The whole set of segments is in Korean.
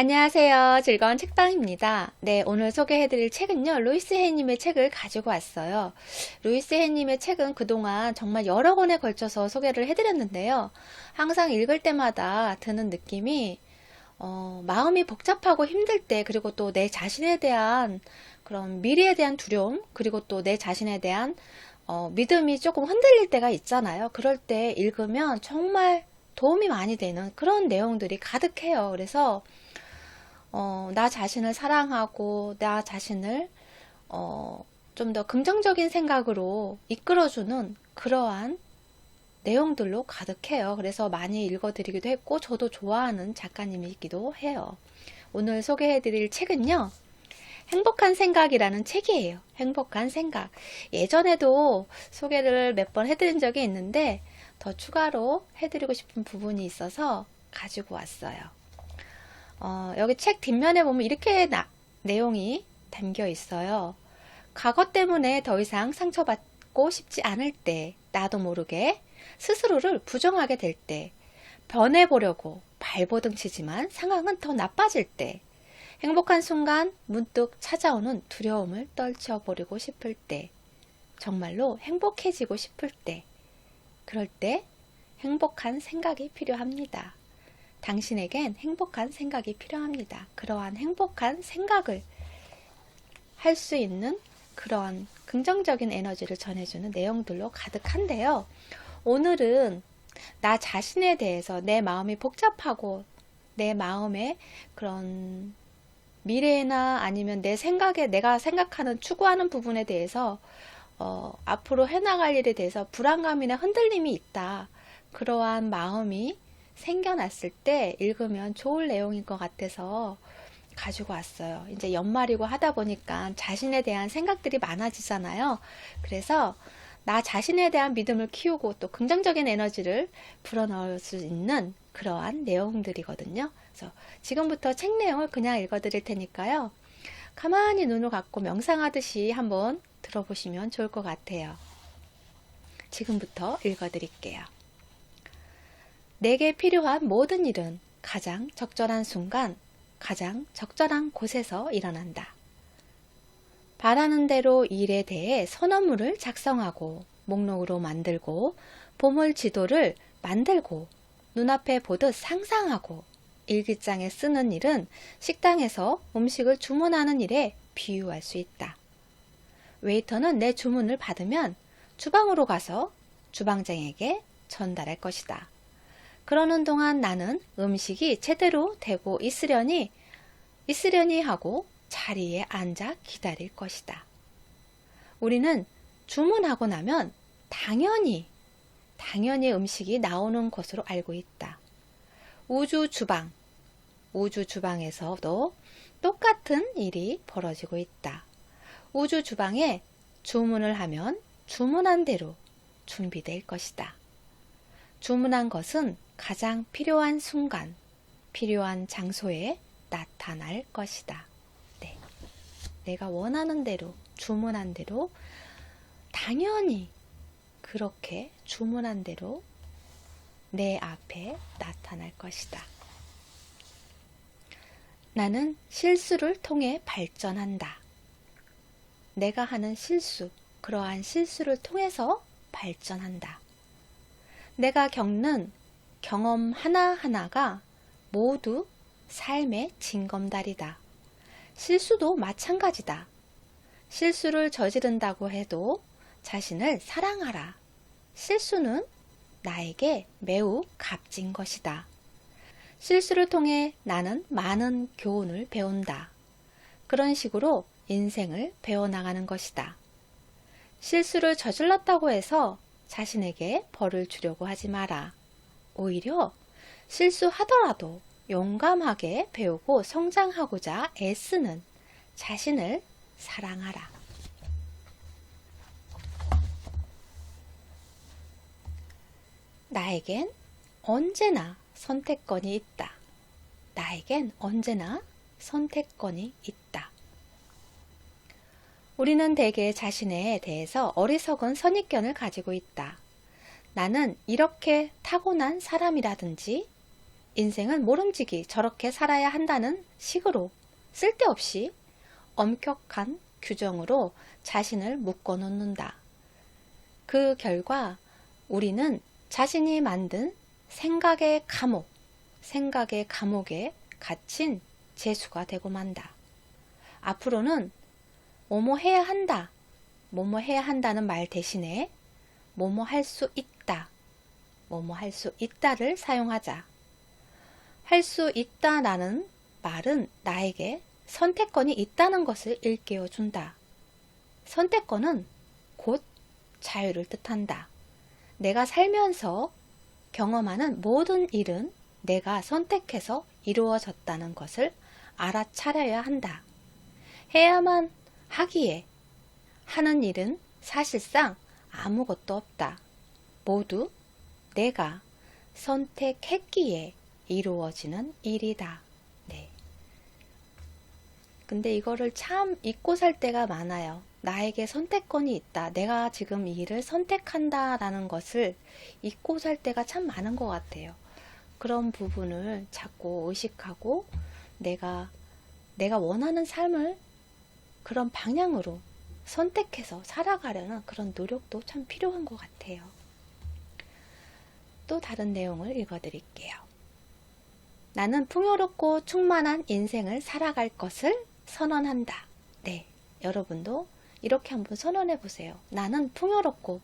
안녕하세요. 즐거운 책방입니다. 네, 오늘 소개해드릴 책은요, 루이스 해님의 책을 가지고 왔어요. 루이스 해님의 책은 그동안 정말 여러 권에 걸쳐서 소개를 해드렸는데요. 항상 읽을 때마다 드는 느낌이, 어, 마음이 복잡하고 힘들 때, 그리고 또 내 자신에 대한 그런 미래에 대한 두려움, 그리고 또 내 자신에 대한 어, 믿음이 조금 흔들릴 때가 있잖아요. 그럴 때 읽으면 정말 도움이 많이 되는 그런 내용들이 가득해요. 그래서 어, 나 자신을 사랑하고 나 자신을 어, 좀 더 긍정적인 생각으로 이끌어주는 그러한 내용들로 가득해요. 그래서 많이 읽어드리기도 했고 저도 좋아하는 작가님이기도 해요. 오늘 소개해드릴 책은요. 행복한 생각이라는 책이에요. 행복한 생각. 예전에도 소개를 몇 번 해드린 적이 있는데 더 추가로 해드리고 싶은 부분이 있어서 가지고 왔어요. 어, 여기 책 뒷면에 보면 이렇게 나, 내용이 담겨 있어요. 과거 때문에 더 이상 상처받고 싶지 않을 때, 나도 모르게 스스로를 부정하게 될 때, 변해보려고 발버둥 치지만 상황은 더 나빠질 때, 행복한 순간 문득 찾아오는 두려움을 떨쳐버리고 싶을 때, 정말로 행복해지고 싶을 때, 그럴 때 행복한 생각이 필요합니다. 당신에겐 행복한 생각이 필요합니다. 그러한 행복한 생각을 할 수 있는 그러한 긍정적인 에너지를 전해주는 내용들로 가득한데요. 오늘은 나 자신에 대해서 내 마음이 복잡하고 내 마음에 그런 미래나 아니면 내 생각에 내가 생각하는 추구하는 부분에 대해서 어, 앞으로 해나갈 일에 대해서 불안감이나 흔들림이 있다. 그러한 마음이 생겨났을 때 읽으면 좋을 내용인 것 같아서 가지고 왔어요. 이제 연말이고 하다 보니까 자신에 대한 생각들이 많아지잖아요. 그래서 나 자신에 대한 믿음을 키우고 또 긍정적인 에너지를 불어넣을 수 있는 그러한 내용들이거든요. 그래서 지금부터 책 내용을 그냥 읽어드릴 테니까요. 가만히 눈을 감고 명상하듯이 한번 들어보시면 좋을 것 같아요. 지금부터 읽어드릴게요. 내게 필요한 모든 일은 가장 적절한 순간, 가장 적절한 곳에서 일어난다. 바라는 대로 일에 대해 선언문을 작성하고 목록으로 만들고 보물 지도를 만들고 눈앞에 보듯 상상하고 일기장에 쓰는 일은 식당에서 음식을 주문하는 일에 비유할 수 있다. 웨이터는 내 주문을 받으면 주방으로 가서 주방장에게 전달할 것이다. 그러는 동안 나는 음식이 제대로 되고 있으려니, 있으려니 하고 자리에 앉아 기다릴 것이다. 우리는 주문하고 나면 당연히, 당연히 음식이 나오는 것으로 알고 있다. 우주 주방, 우주 주방에서도 똑같은 일이 벌어지고 있다. 우주 주방에 주문을 하면 주문한 대로 준비될 것이다. 주문한 것은 가장 필요한 순간, 필요한 장소에 나타날 것이다. 네. 내가 원하는 대로, 주문한 대로, 당연히 그렇게 주문한 대로 내 앞에 나타날 것이다. 나는 실수를 통해 발전한다. 내가 하는 실수, 그러한 실수를 통해서 발전한다. 내가 겪는 경험 하나하나가 모두 삶의 징검다리다. 실수도 마찬가지다. 실수를 저지른다고 해도 자신을 사랑하라. 실수는 나에게 매우 값진 것이다. 실수를 통해 나는 많은 교훈을 배운다. 그런 식으로 인생을 배워나가는 것이다. 실수를 저질렀다고 해서 자신에게 벌을 주려고 하지 마라. 오히려 실수하더라도 용감하게 배우고 성장하고자 애쓰는 자신을 사랑하라. 나에겐 언제나 선택권이 있다. 나에겐 언제나 선택권이 있다. 우리는 대개 자신에 대해서 어리석은 선입견을 가지고 있다. 나는 이렇게 타고난 사람이라든지 인생은 모름지기 저렇게 살아야 한다는 식으로 쓸데없이 엄격한 규정으로 자신을 묶어 놓는다. 그 결과 우리는 자신이 만든 생각의 감옥, 생각의 감옥에 갇힌 재수가 되고 만다. 앞으로는 뭐뭐 해야 한다, 뭐뭐 해야 한다는 말 대신에 뭐뭐 할 수 있다, 뭐뭐 할 수 있다를 사용하자. 할 수 있다라는 말은 나에게 선택권이 있다는 것을 일깨워 준다. 선택권은 곧 자유를 뜻한다. 내가 살면서 경험하는 모든 일은 내가 선택해서 이루어졌다는 것을 알아차려야 한다. 해야만 하기에 하는 일은 사실상 아무것도 없다. 모두 내가 선택했기에 이루어지는 일이다. 네. 근데 이거를 참 잊고 살 때가 많아요. 나에게 선택권이 있다. 내가 지금 이 일을 선택한다라는 것을 잊고 살 때가 참 많은 것 같아요. 그런 부분을 자꾸 의식하고 내가 내가 원하는 삶을 그런 방향으로 선택해서 살아가려는 그런 노력도 참 필요한 것 같아요. 또 다른 내용을 읽어드릴게요. 나는 풍요롭고 충만한 인생을 살아갈 것을 선언한다. 네, 여러분도 이렇게 한번 선언해 보세요. 나는 풍요롭고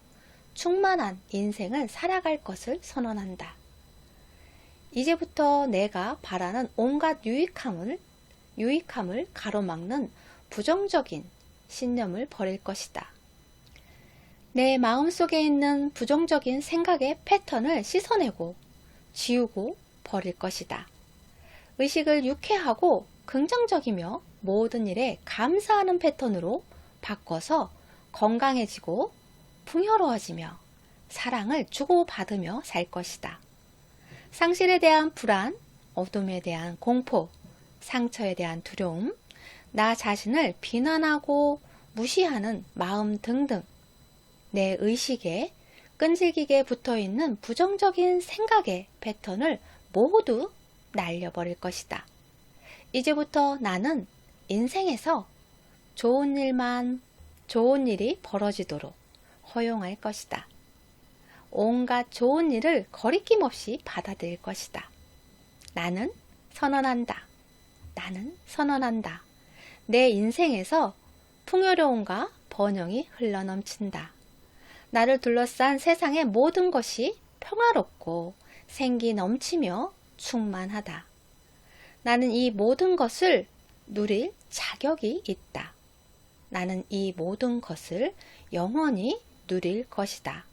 충만한 인생을 살아갈 것을 선언한다. 이제부터 내가 바라는 온갖 유익함을, 유익함을 가로막는 부정적인 신념을 버릴 것이다. 내 마음속에 있는 부정적인 생각의 패턴을 씻어내고 지우고 버릴 것이다. 의식을 유쾌하고 긍정적이며 모든 일에 감사하는 패턴으로 바꿔서 건강해지고 풍요로워지며 사랑을 주고받으며 살 것이다. 상실에 대한 불안, 어둠에 대한 공포, 상처에 대한 두려움, 나 자신을 비난하고 무시하는 마음 등등 내 의식에 끈질기게 붙어 있는 부정적인 생각의 패턴을 모두 날려버릴 것이다. 이제부터 나는 인생에서 좋은 일만, 좋은 일이 벌어지도록 허용할 것이다. 온갖 좋은 일을 거리낌 없이 받아들일 것이다. 나는 선언한다. 나는 선언한다. 내 인생에서 풍요로움과 번영이 흘러넘친다. 나를 둘러싼 세상의 모든 것이 평화롭고 생기 넘치며 충만하다. 나는 이 모든 것을 누릴 자격이 있다. 나는 이 모든 것을 영원히 누릴 것이다.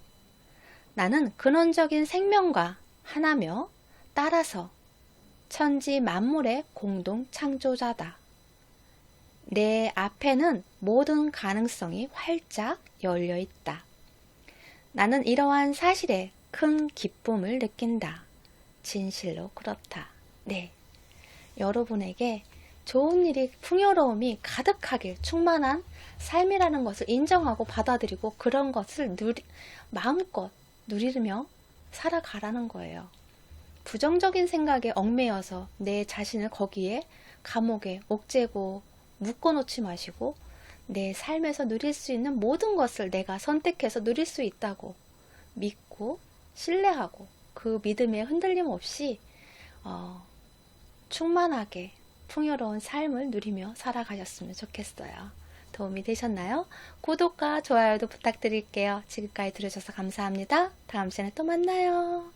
나는 근원적인 생명과 하나며 따라서 천지 만물의 공동 창조자다. 내 앞에는 모든 가능성이 활짝 열려 있다. 나는 이러한 사실에 큰 기쁨을 느낀다. 진실로 그렇다. 네. 여러분에게 좋은 일이 풍요로움이 가득하길 충만한 삶이라는 것을 인정하고 받아들이고 그런 것을 누리, 마음껏 누리며 살아가라는 거예요. 부정적인 생각에 얽매여서 내 자신을 거기에 감옥에 옥죄고 묶어놓지 마시고 내 삶에서 누릴 수 있는 모든 것을 내가 선택해서 누릴 수 있다고 믿고 신뢰하고 그 믿음에 흔들림 없이 어, 충만하게 풍요로운 삶을 누리며 살아가셨으면 좋겠어요. 도움이 되셨나요? 구독과 좋아요도 부탁드릴게요. 지금까지 들으셔서 감사합니다. 다음 시간에 또 만나요.